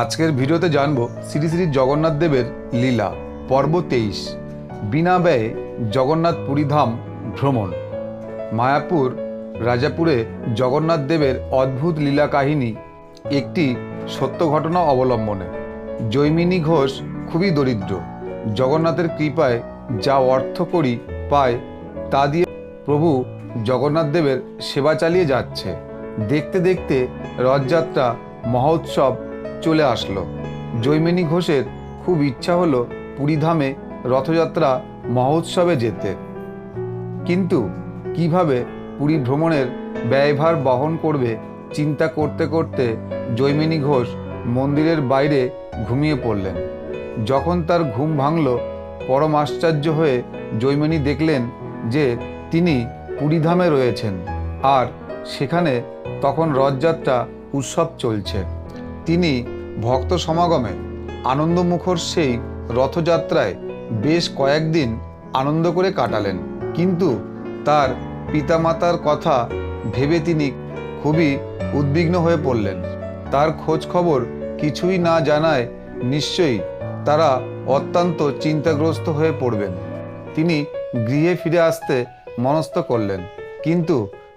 আজকের ভিডিওতে জানব শ্রী শ্রী জগন্নাথ দেবের লীলা, পর্ব তেইশ। বিনা ব্যয়ে জগন্নাথ পুরীধাম ভ্রমণ। মায়াপুর, রাজাপুরে জগন্নাথ দেবের অদ্ভুত লীলা কাহিনী একটি সত্য ঘটনা অবলম্বনে। জৈমিনী ঘোষ খুবই দরিদ্র। জগন্নাথের কৃপায় যা অর্থ করি পায়, তা দিয়ে প্রভু জগন্নাথ দেবের সেবা চালিয়ে যাচ্ছে। দেখতে দেখতে রথযাত্রা, মহোৎসব চলে আসলো। জৈমিনী ঘোষের খুব ইচ্ছা হলো পুরীধামে রথযাত্রা, মহোৎসবে যেতে। কিন্তু কীভাবে পুরী ভ্রমণের ব্যয়ভার বহন করবে চিন্তা করতে করতে জৈমিনী ঘোষ মন্দিরের বাইরে ঘুমিয়ে পড়লেন। যখন তার ঘুম ভাঙল, পরম আশ্চর্য হয়ে জৈমিনী দেখলেন যে তিনি পুরীধামে রয়েছেন। আর সেখানে তখন রথযাত্রা উৎসব চলছে। তিনি ভক্ত সমাগমে আনন্দমুখর সেই রথযাত্রায় বেশ কয়েকদিন আনন্দ করে কাটালেন। কিন্তু তার পিতামাতার কথা ভেবে তিনি খুবই উদ্বিগ্ন হয়ে পড়লেন। তার খোঁজ খবর কিছুই না জানায় নিশ্চয়ই তারা অত্যন্ত চিন্তাগ্রস্ত হয়ে পড়বেন। তিনি গৃহে ফিরে আসতে মনস্থ করলেন, কিন্তু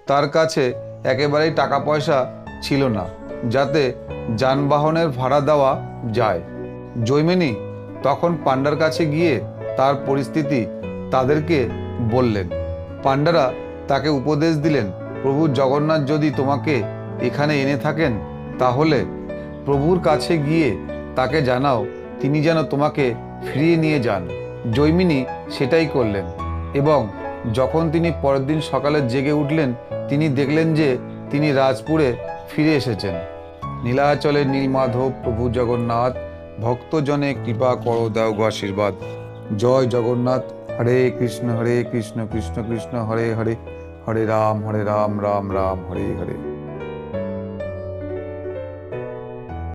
তার কাছে একেবারেই টাকা পয়সা ছিল না, যাতে যানবাহনের ভাড়া দেওয়া যায়। জৈমিনী তখন পাণ্ডার কাছে গিয়ে তার পরিস্থিতি তাদেরকে বললেন। পাণ্ডারা তাকে উপদেশ দিলেন, প্রভু জগন্নাথ যদি তোমাকে এখানে এনে থাকেন, তাহলে প্রভুর কাছে গিয়ে তাকে জানাও, তিনি যেন তোমাকে ফিরিয়ে নিয়ে যান। জৈমিনী সেটাই করলেন এবং যখন তিনি পরের দিন সকালে জেগে উঠলেন, তিনি দেখলেন যে তিনি রাজপুরে ফিরে এসেছেন। নীলাচলে নীলমাধব, প্রভু জগন্নাথ, ভক্তজনে কৃপা কর, দাও গো আশীর্বাদ। জয় জগন্নাথ, হরে কৃষ্ণ হরে কৃষ্ণ কৃষ্ণ কৃষ্ণ, হরে হরে। হরে রাম হরে রাম রাম রাম, হরে হরে।